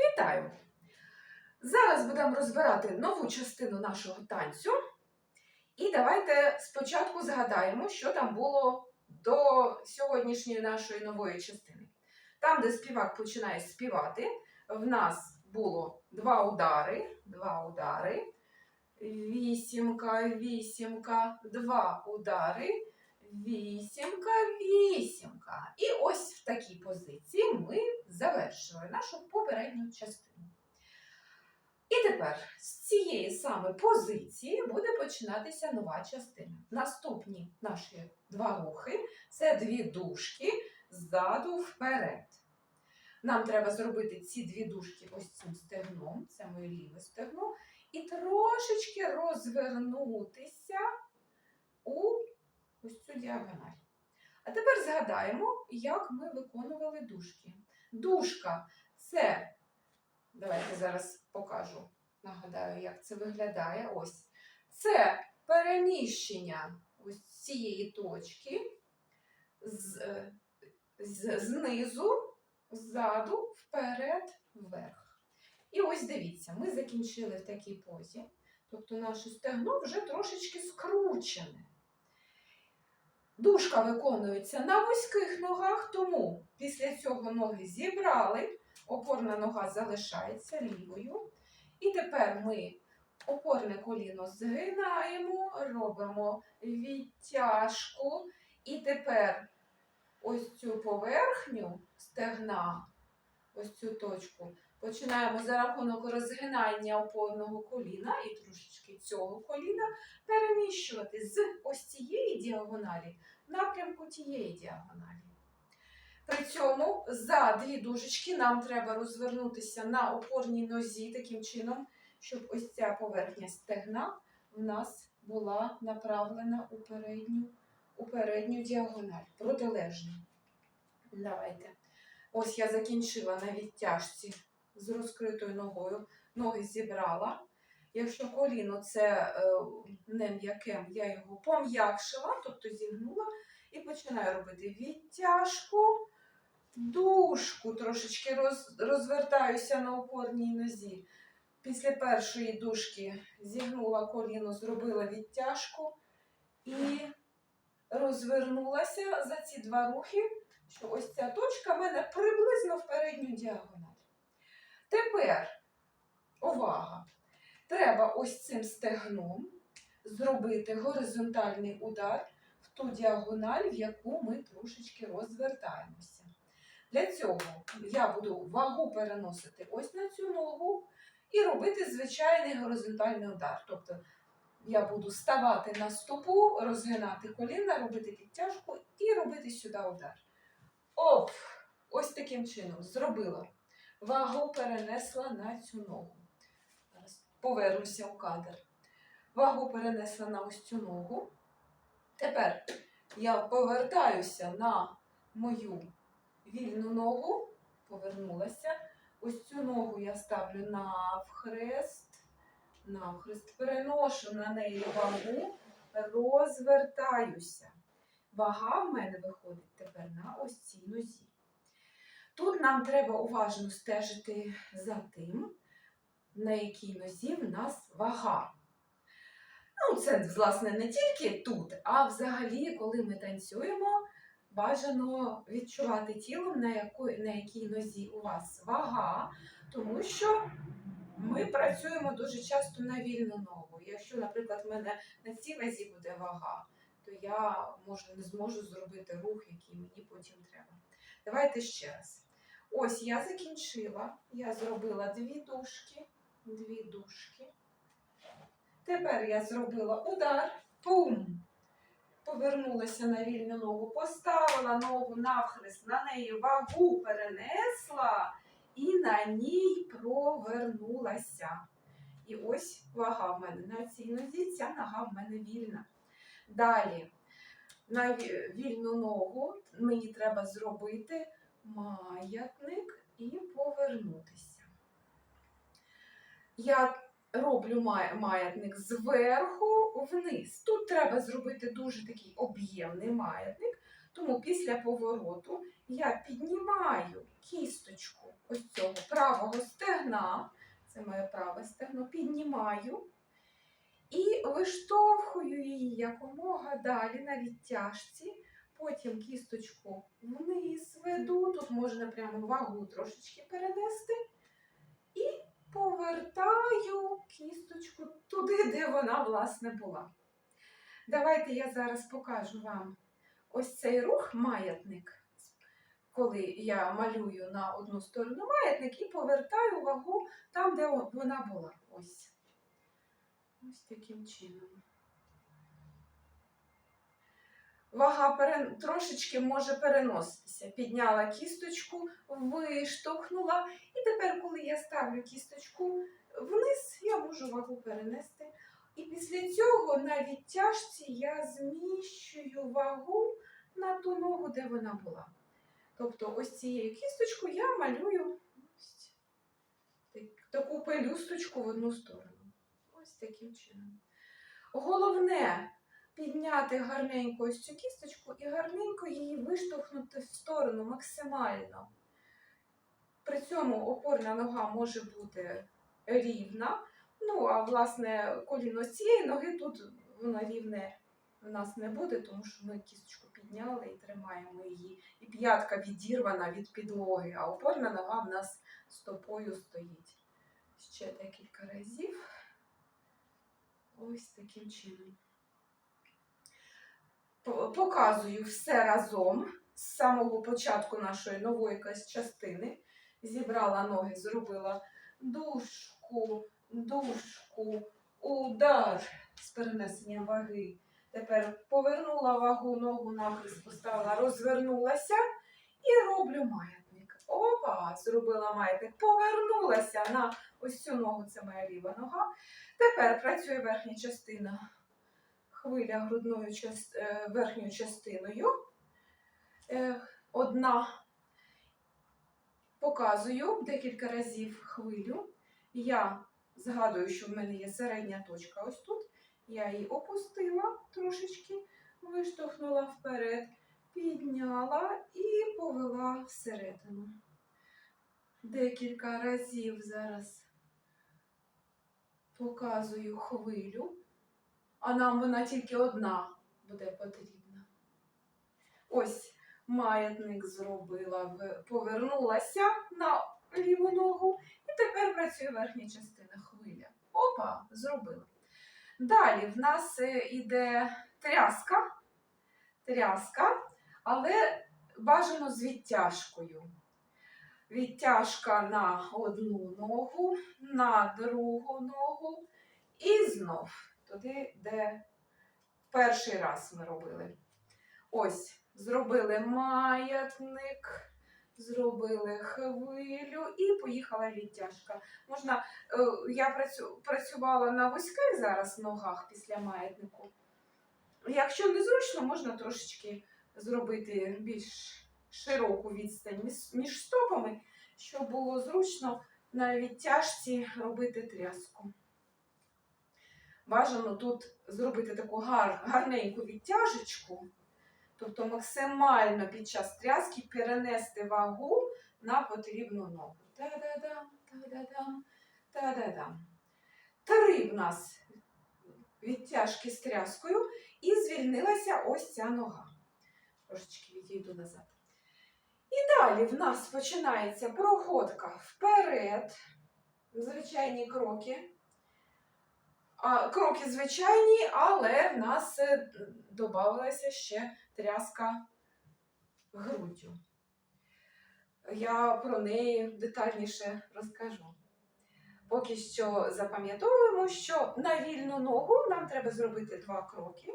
Вітаю! Зараз будемо розбирати нову частину нашого танцю. І давайте спочатку згадаємо, що там було до сьогоднішньої нашої нової частини. Там, де співак починає співати, в нас було два удари, два удари, вісімка, вісімка, два удари, вісімка, вісімка. І ось в такій позиції ми завершили нашу попередню частину. І тепер з цієї саме позиції буде починатися нова частина. Наступні наші два рухи це дві дужки ззаду вперед. Нам треба зробити ці дві дужки ось цим стегном, це моє ліве стегно, і трошечки розвернутися у ось цю діагональ. А тепер згадаємо, як ми виконували дужки. Дужка це, давайте зараз покажу, нагадаю, як це виглядає. Ось. Це переміщення ось цієї точки з, з, знизу, ззаду, вперед, вверх. І ось дивіться, ми закінчили в такій позі. Тобто наше стегно вже трошечки скручене. Дужка виконується на вузьких ногах, тому після цього ноги зібрали, опорна нога залишається лівою. І тепер ми опорне коліно згинаємо, робимо відтяжку. І тепер ось цю поверхню стегна, ось цю точку, починаємо за рахунок розгинання опорного коліна і трошечки цього коліна переміщувати з ось цієї діагоналі в напрямку тієї діагоналі. При цьому за дві дужечки нам треба розвернутися на опорній нозі таким чином, щоб ось ця поверхня стегна в нас була направлена у передню, у передню діагональ, протилежну. Давайте. Ось я закінчила на відтяжці з розкритою ногою. Ноги зібрала. Якщо коліно це е, не м'яке, я його пом'якшила, тобто зігнула, і починаю робити відтяжку, дужку, трошечки роз, розвертаюся на опорній нозі. Після першої дужки зігнула коліно, зробила відтяжку і розвернулася за ці два рухи, що ось ця точка в мене приблизно в передню діагональ. Тепер, увага! Треба ось цим стегном зробити горизонтальний удар в ту діагональ, в яку ми трошечки розвертаємося. Для цього я буду вагу переносити ось на цю ногу і робити звичайний горизонтальний удар. Тобто я буду ставати на стопу, розгинати коліна, робити підтяжку і робити сюди удар. Оп! Ось таким чином зробила. Вагу перенесла на цю ногу. Зараз повернуся в кадр. Вагу перенесла на ось цю ногу. Тепер я повертаюся на мою вільну ногу, повернулася. Ось цю ногу я ставлю навхрест, навхрест, переношу на неї вагу, розвертаюся. Вага в мене виходить тепер на ось цій нозі. Тут нам треба уважно стежити за тим, на якій нозі в нас вага. Ну, це, власне, не тільки тут, а взагалі, коли ми танцюємо, бажано відчувати тілом, на, якої, на якій нозі у вас вага, тому що ми працюємо дуже часто на вільну ногу. Якщо, наприклад, в мене на цій вазі буде вага, то я може не зможу зробити рух, який мені потім треба. Давайте ще раз. Ось я закінчила, я зробила дві дужки, дві дужки. Тепер я зробила удар, пум! Повернулася на вільну ногу, поставила ногу навхрест, на неї вагу перенесла і на ній провернулася. І ось вага в мене на цій нозі, ця нога в мене вільна. Далі на вільну ногу мені треба зробити маятник і повернутися. Я роблю маятник зверху вниз. Тут треба зробити дуже такий об'ємний маятник, Тому після повороту я піднімаю кісточку ось цього правого стегна, це моє праве стегно, піднімаю і виштовхую її якомога далі на відтяжці. Потім кісточку вниз веду, тут можна прямо вагу трошечки перенести. І повертаю кісточку туди, де вона, власне, була. Давайте я зараз покажу вам ось цей рух маятник, коли я малюю на одну сторону маятник і повертаю вагу там, де вона була. Ось. Ось таким чином. Вага перен... трошечки може переноситися. Підняла кісточку, виштовхнула. І тепер, коли я ставлю кісточку вниз, я можу вагу перенести. І після цього на відтяжці я зміщую вагу на ту ногу, де вона була. Тобто ось цією кісточкою я малюю ось таку пелюсточку в одну сторону. Таким чином. Головне підняти гарненько ось цю кісточку і гарненько її виштовхнути в сторону максимально. При цьому опорна нога може бути рівна. Ну, а власне, коліно цієї ноги тут воно рівне у нас не буде, тому що ми кісточку підняли і тримаємо її. І п'ятка відірвана від підлоги, а опорна нога в нас стопою стоїть. Ще декілька разів. Ось таким чином. Показую все разом з самого початку нашої нової частини. Зібрала ноги, зробила дужку, дужку, удар з перенесенням ваги. Тепер повернула вагу, ногу нахрест поставила, розвернулася і роблю маятник. Опа, зробила маятник, повернулася на ось цю ногу, це моя ліва нога. Тепер працює верхня частина хвиля грудною част... е, верхньою частиною. Е, Одна показую декілька разів хвилю. Я згадую, що в мене є середня точка ось тут. Я її опустила трошечки, виштовхнула вперед, підняла і повела всередину. Декілька разів зараз показую хвилю, а нам вона тільки одна буде потрібна. Ось маятник зробила, повернулася на ліву ногу і тепер працює верхня частина хвиля. Опа, зробила. Далі в нас е, іде тряска, тряска, але бажано з відтяжкою. Відтяжка на одну ногу, на другу ногу і знов туди, де перший раз ми робили. Ось, зробили маятник, зробили хвилю і поїхала відтяжка. Можна, е, я працювала на вузьких зараз ногах після маятнику. Якщо незручно, можна трошечки зробити більш широку відстань між- стопами, щоб було зручно на відтяжці робити тряску. Бажано тут зробити таку гар, гарненьку відтяжечку, тобто максимально під час тряски перенести вагу на потрібну ногу. Та-да-дам, та-да-дам, та-да-дам. Три в нас відтяжки з тряскою і звільнилася ось ця нога. Трошечки відійду назад. І далі в нас починається проходка вперед, звичайні кроки. А, кроки звичайні, але в нас е, додавалася ще тряска груддю. Я про неї детальніше розкажу. Поки що запам'ятовуємо, що на вільну ногу нам треба зробити два кроки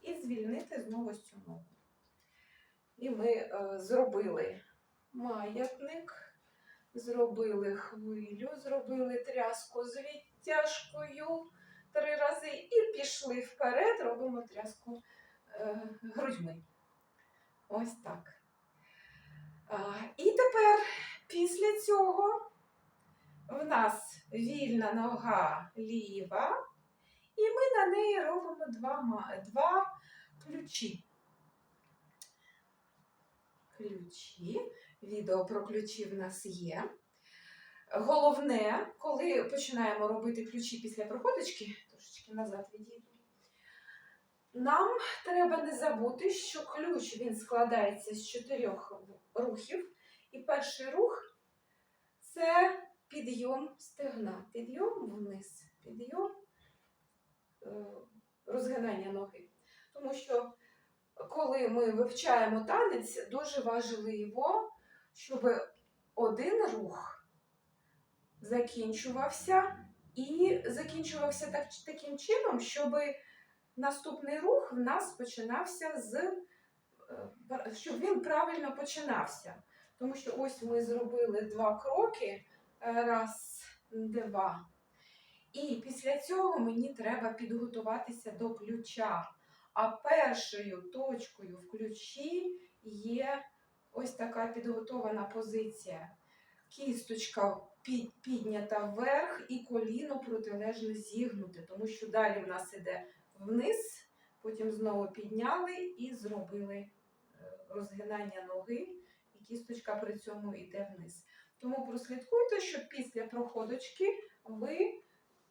і звільнити знову цю ногу. І ми е, зробили маятник, зробили хвилю, зробили тряску з відтяжкою три рази і пішли вперед, робимо тряску е, грудьми. Ось так. І тепер після цього в нас вільна нога ліва, і ми на неї робимо два, два ключі. Ключі. Відео про ключі в нас є. Головне, коли починаємо робити ключі після проходочки, трошечки назад відійду. Нам треба не забути, що ключ він складається з чотирьох рухів. І перший рух це підйом стегна. Підйом вниз, підйом е, розгинання ноги. Тому що коли ми вивчаємо танець, дуже важливо, щоб один рух закінчувався і закінчувався так, таким чином, щоб наступний рух в нас починався з е, щоб він правильно починався. Тому що ось ми зробили два кроки. Е, Раз, два. І після цього мені треба підготуватися до ключа. А першою точкою в ключі є ось така підготована позиція. Кісточка під- піднята вверх і коліно протилежно зігнуте, тому що далі в нас іде вниз, потім знову підняли і зробили е, розгинання ноги, і кісточка при цьому йде вниз. Тому прослідкуйте, щоб після проходочки ви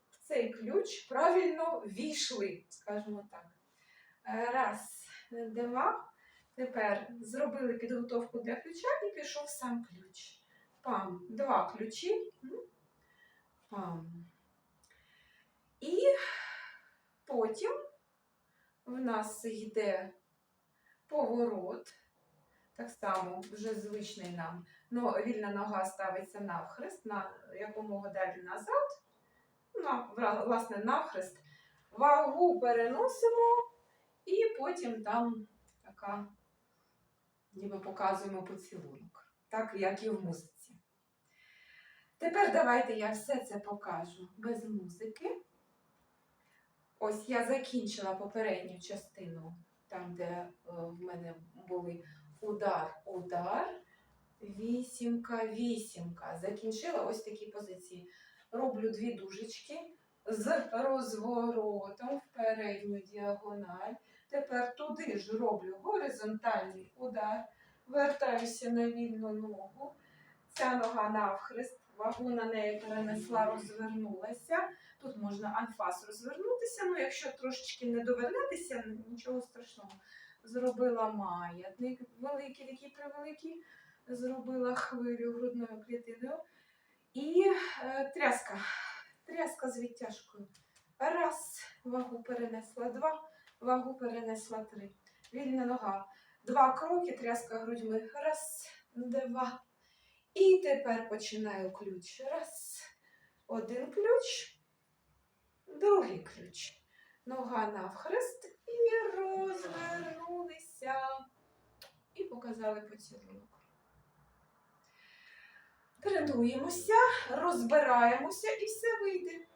в цей ключ правильно війшли, скажімо так. Раз, два. Тепер зробили підготовку для ключа і пішов сам ключ. Пам. Два ключі. Пам. І потім в нас йде поворот. Так само вже звичний нам. Но вільна нога ставиться навхрест, на якомога далі назад. На, власне, навхрест. Вагу переносимо, і потім там така, ніби показуємо поцілунок, так як і в музиці. Тепер давайте я все це покажу без музики. Ось я закінчила попередню частину, там, де е, в мене були удар, удар, вісімка, вісімка. Закінчила ось такі позиції. Роблю дві дужечки з розворотом в передню діагональ. Тепер туди ж роблю горизонтальний удар, вертаюся на вільну ногу. Ця нога навхрест, вагу на неї перенесла, розвернулася. Тут можна анфас розвернутися, ну якщо трошечки не довернетеся, нічого страшного. Зробила маятник великий, такий превеликий, зробила хвилю грудною клітиною. І е, тряска. Тряска з відтяжкою. Раз, вагу перенесла, два, вагу перенесла три. Вільна нога. Два кроки, тряска грудьми. Раз, два. І тепер починаю ключ. Раз, один ключ, другий ключ. Нога навхрест і розвернулися. І показали поцілунок. Тренуємося, розбираємося і все вийде.